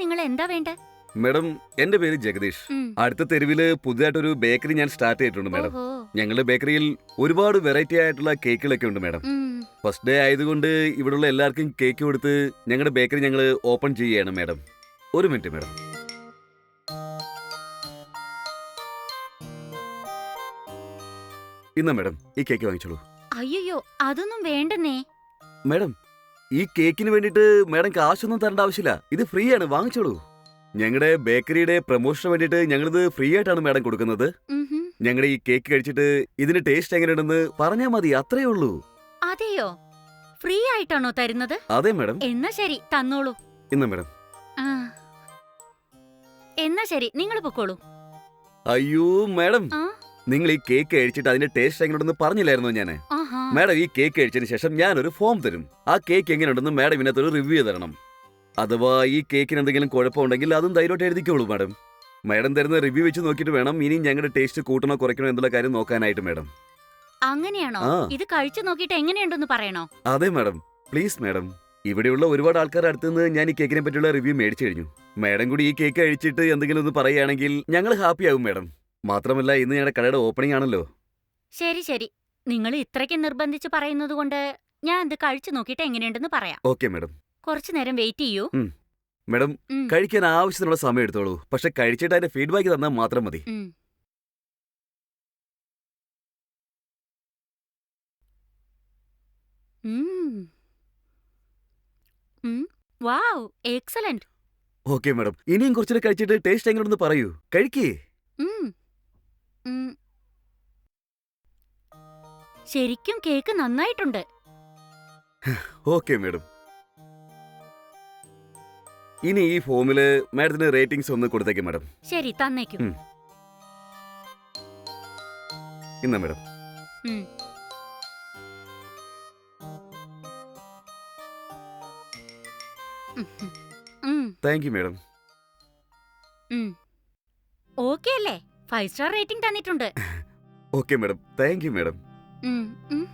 നിങ്ങൾ എന്താ വേണ്ട? മാഡം എന്റെ പേര് ജഗദീഷ്. അടുത്ത തെരുവിൽ പുതിയതായിട്ടൊരു ബേക്കറി ഞാൻ സ്റ്റാർട്ട് ചെയ്തിട്ടുണ്ട് മാഡം. ഞങ്ങളുടെ ബേക്കറിയിൽ ഒരുപാട് വെറൈറ്റി ആയിട്ടുള്ള കേക്കുകളൊക്കെ ഉണ്ട് മാഡം. ഫസ്റ്റ് ഡേ ആയതുകൊണ്ട് ഇവിടെയുള്ള എല്ലാവർക്കും കേക്ക് കൊടുത്ത് ഞങ്ങളുടെ ബേക്കറി ഞങ്ങൾ ഓപ്പൺ ചെയ്യുകയാണ് മാഡം. ഒരു മിനിറ്റ് മാഡം. ഇന്ന മാഡം ഈ കേക്ക് വാങ്ങിച്ചോളൂ. അയ്യോ അതൊന്നും വേണ്ടെന്നേ. മാഡം ഈ കേക്കിന് വേണ്ടിയിട്ട് മാഡം കാശൊന്നും തരേണ്ട ആവശ്യമില്ല. ഇത് ഫ്രീ ആണ് വാങ്ങിച്ചോളൂ. ഞങ്ങളുടെ ബേക്കറിയുടെ പ്രൊമോഷന് വേണ്ടിയിട്ട് ഞങ്ങളിത് ഫ്രീ ആയിട്ടാണ് മാഡം കൊടുക്കുന്നത്. ഞങ്ങളുടെ ഈ കേക്ക് കഴിച്ചിട്ട് ഇതിന്റെ ടേസ്റ്റ് എങ്ങനെയുണ്ടെന്ന് പറഞ്ഞാൽ മതി അത്രേ ഉള്ളൂ. അതെയോ? ഫ്രീ ആയിട്ടാണോ തരുന്നത്? അതെ മാഡം. എന്നാ ശരി തന്നോളൂ. ഇന്ന മാഡം? ആ. എന്നാ ശരി നിങ്ങൾ പൊക്കോളൂ. അയ്യോ മാഡം. നിങ്ങൾ ഈ കേക്ക് കഴിച്ചിട്ട് അതിന്റെ ടേസ്റ്റ് എങ്ങനെയുണ്ടെന്ന് പറഞ്ഞില്ലായിരുന്നോ ഞാൻ ആഹാ മാഡം ഈ കേക്ക് കഴിച്ചതിന് ശേഷം ഞാൻ ഒരു ഫോം തരും. ആ കേക്ക് എങ്ങനെയുണ്ടെന്ന് മാഡം ഇതിനകത്ത് ഒരു റിവ്യൂ തരണം. അഥവാ ഈ കേക്കിന് എന്തെങ്കിലും കുഴപ്പമുണ്ടെങ്കിൽ അതും ധൈര്യമായിട്ട് എഴുതിക്കോളൂ മാഡം. മാഡം തരുന്ന റിവ്യൂ വെച്ച് നോക്കിയിട്ട് വേണം ഇനി ഞങ്ങളുടെ ടേസ്റ്റ് കൂട്ടണോ കുറയ്ക്കണോ എന്നുള്ള കാര്യം നോക്കാനായിട്ട് മാഡം. അങ്ങനെയാണോ? ആ. ഇത് കഴിച്ചു നോക്കിയിട്ട് എങ്ങനെയുണ്ടെന്ന് പറയണോ? അതെ മാഡം. Please madam. ഇവിടെയുള്ള ഒരുപാട് ആൾക്കാരുടെ അടുത്ത് നിന്ന് ഞാൻ ഈ കേക്കിനെ പറ്റിയുള്ള റിവ്യൂ മേടിച്ചു കഴിഞ്ഞു. മാഡം കൂടി ഈ കേക്ക് കഴിച്ചിട്ട് എന്തെങ്കിലും ഒന്ന് പറയുകയാണെങ്കിൽ ഞങ്ങൾ ഹാപ്പി ആകും മാഡം. മാത്രമല്ല ഇന്ന് ഞങ്ങളുടെ കടയുടെ ഓപ്പണിംഗ് ആണല്ലോ. ശരി ശരി. നിങ്ങൾ ഇത്രയ്ക്ക് നിർബന്ധിച്ച് പറയുന്നത് കൊണ്ട് ഞാൻ ഇത് കഴിച്ചു നോക്കിയിട്ട് എങ്ങനെയുണ്ടെന്ന് പറയാം. Okay madam. കുറച്ചു നേരം വെയിറ്റ് ചെയ്യൂ. മാഡം ഉം, കഴിക്കാൻ ആവശ്യത്തിനുള്ള സമയം എടുത്തോളൂ. പക്ഷെ കഴിച്ചിട്ട് അതിന്റെ ഫീഡ്ബാക്ക് തന്നാൽ മാത്രം മതി. ഉം. ഉം. ഉം, വാവ് എക്സലന്റ് ഓക്കെ മാഡം. ഇനിയും കുറച്ചുകൂടെ കഴിച്ചിട്ട് ടേസ്റ്റ് എങ്ങനെയുണ്ടെന്ന് പറയൂ. കഴിക്കേ. ശരിക്കും കേക്ക് നന്നായിട്ടുണ്ട്. Okay madam. ഇനി ഈ ഫോമിൽ മാഡത്തിന് റേറ്റിംഗ്സ് ഒന്ന് കൊടുത്തേക്ക് മാഡം. ശരി തന്നേക്കും. ഉം. ഇന്ന മാഡം. ഉം. ഉം, ഉം, താങ്ക് യു മാഡം. ഉം. ഓക്കേ അല്ലേ? ഫൈവ് സ്റ്റാർ റേറ്റിംഗ് തന്നിട്ടുണ്ട്. Okay madam. Thank you madam. ഉം, ഉം.